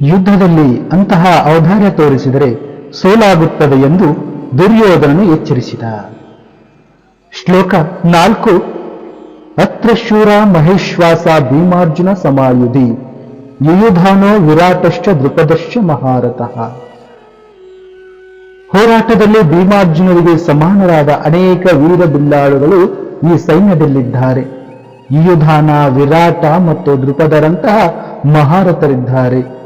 ಯುದ್ಧದಲ್ಲಿ ಅಂತಹ ಔದಾರ್ಯ ತೋರಿಸಿದರೆ ಸೋಲಾಗುತ್ತದೆ ಎಂದು ದುರ್ಯೋಧನನು ಎಚ್ಚರಿಸಿದ. ಶ್ಲೋಕ ನಾಲ್ಕು, ಅತ್ರ ಶೂರ ಮಹೇಶ್ವಾಸ ಭೀಮಾರ್ಜುನ ಸಮಾಯುಧಿ, ಯುಯುಧಾನೋ ವಿರಾಟಶ್ಚ ದೃಪದಶ್ಚ ಮಹಾರಥಃ. ಹೋರಾಟದಲ್ಲಿ ಭೀಮಾರ್ಜುನರಿಗೆ ಸಮಾನರಾದ ಅನೇಕ ವೀರ ಬಿಲ್ಲಾಳುಗಳು ಈ ಸೈನ್ಯದಲ್ಲಿದ್ದಾರೆ. ಯುಯುಧಾನ, ವಿರಾಟ ಮತ್ತು ದೃಪದರಂತಹ ಮಹಾರಥರಿದ್ದಾರೆ.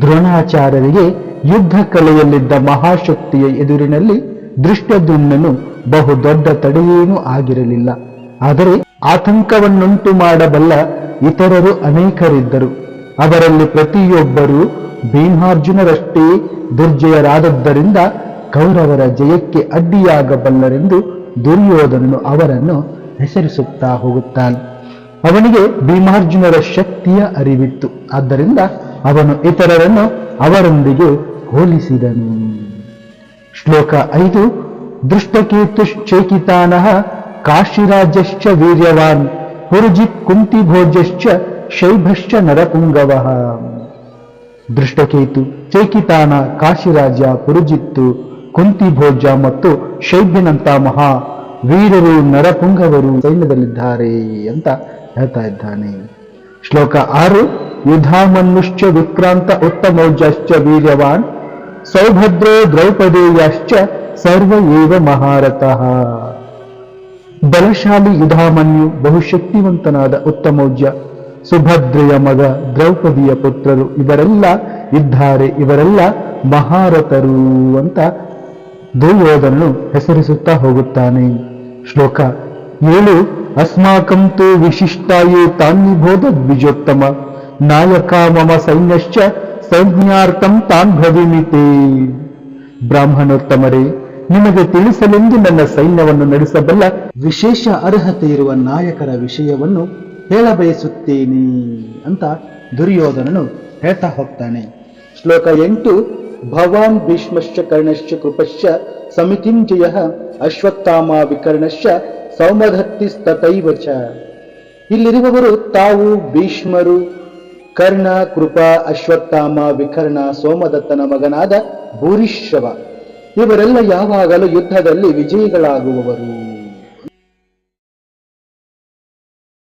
ದ್ರೋಣಾಚಾರ್ಯರಿಗೆ ಯುದ್ಧ ಕಲೆಯಲ್ಲಿದ್ದ ಮಹಾಶಕ್ತಿಯ ಎದುರಿನಲ್ಲಿ ದೃಷ್ಟದ್ಯುಮ್ನನು ಬಹು ದೊಡ್ಡ ತಡೆಯೇನೂ ಆಗಿರಲಿಲ್ಲ. ಆದರೆ ಆತಂಕವನ್ನುಂಟು ಮಾಡಬಲ್ಲ ಇತರರು ಅನೇಕರಿದ್ದರು. ಅವರಲ್ಲಿ ಪ್ರತಿಯೊಬ್ಬರೂ ಭೀಮಾರ್ಜುನರಷ್ಟೇ ದುರ್ಜಯರಾದದ್ದರಿಂದ ಕೌರವರ ಜಯಕ್ಕೆ ಅಡ್ಡಿಯಾಗಬಲ್ಲರೆಂದು ದುರ್ಯೋಧನನು ಅವರನ್ನು ಹೆಸರಿಸುತ್ತಾ ಹೋಗುತ್ತಾನೆ. ಅವನಿಗೆ ಭೀಮಾರ್ಜುನರ ಶಕ್ತಿಯ ಅರಿವಿತ್ತು. ಆದ್ದರಿಂದ ಅವನು ಇತರರನ್ನು ಅವರೊಂದಿಗೆ ಹೋಲಿಸಿದನು. ಶ್ಲೋಕ ಐದು ದೃಷ್ಟಕೇತುಶ್ಚೇಕಿತಾನಃ ಕಾಶಿರಾಜಶ್ಚ ವೀರ್ಯವಾನ್ ಹುರುಜಿತ್ ಕುಂತಿಭೋಜಶ್ಚ ಶೈಭಶ್ಚ ನರಪುಂಗವಃ. ದೃಷ್ಟಕೇತು ಚೇಕಿತಾನ ಕಾಶಿರಾಜ ಪುರುಜಿತ್ತು ಕುಂತಿಭೋಜ ಮತ್ತು ಶೈಭ್ಯನಂತ ಮಹಾ ವೀರರು ನರಪುಂಗವರು ಸೈನ್ಯದಲ್ಲಿದ್ದಾರೆ ಅಂತ ಹೇಳ್ತಾ ಇದ್ದಾನೆ. ಶ್ಲೋಕ ಆರು ಯುಧಾಮನ್ಯುಶ್ಚ ವಿಕ್ರಾಂತ ಉತ್ತಮೌಜಶ್ಚ ವೀರ್ಯವಾನ್ ಸೌಭದ್ರೋ ದ್ರೌಪದೇಯಶ್ಚ ಸರ್ವ ಏವ ಮಹಾರಥಃ ಬಲಶಾಲಿ ಯುಧಾಮನ್ಯು ಬಹುಶಕ್ತಿವಂತನಾದ ಉತ್ತಮೌಜ್ಯ, ಸುಭದ್ರೆಯ ಮಗ, ದ್ರೌಪದಿಯ ಪುತ್ರರು, ಇವರೆಲ್ಲ ಇದ್ದಾರೆ, ಇವರೆಲ್ಲ ಮಹಾರಥರು ಅಂತ ದುರ್ಯೋಧನನು ಹೆಸರಿಸುತ್ತಾ ಹೋಗುತ್ತಾನೆ. ಶ್ಲೋಕ ಏಳು ಅಸ್ಮಾಕಂತೂ ವಿಶಿಷ್ಟಾಯು ತಾನ್ನಿಬೋಧ ದ್ವಿಜೋತ್ತಮ ನಾಯಕ ಮಮ ಸೈನ್ಯಶ್ಚ ಸೈನ್ಯಾರ್ಥಂ ತಾನ್ ಭವಿಮಿತೆ. ಬ್ರಾಹ್ಮಣೋತ್ತಮರೇ, ನಿಮಗೆ ತಿಳಿಸಲೆಂದು ನನ್ನ ಸೈನ್ಯವನ್ನು ನಡೆಸಬಲ್ಲ ವಿಶೇಷ ಅರ್ಹತೆ ಇರುವ ನಾಯಕರ ವಿಷಯವನ್ನು ಹೇಳಬಯಸುತ್ತೇನೆ ಅಂತ ದುರ್ಯೋಧನನು ಹೇಳ್ತಾ ಹೋಗ್ತಾನೆ. ಶ್ಲೋಕ ಎಂಟು, ಭವಾನ್ ಭೀಷ್ಮಶ್ಚ ಕರ್ಣಶ್ಚ ಕೃಪಶ್ಚ ಸಮಿತಿಂಜಯ ಅಶ್ವತ್ಥಾಮ ವಿಕರ್ಣಶ್ಚ ಸೌಮಧತ್ತಿ ಸ್ತೈವಚ ಇಲ್ಲಿರುವವರು ತಾವು ಭೀಷ್ಮರು ಕರ್ಣ ಕೃಪಾ ಅಶ್ವತ್ಥಾಮ ವಿಕರ್ಣ ಸೋಮದತ್ತನ ಮಗನಾದ ಭೂರಿಶ್ರವ. ಇವರೆಲ್ಲ ಯಾವಾಗಲೂ ಯುದ್ಧದಲ್ಲಿ ವಿಜಯಿಗಳಾಗುವವರು.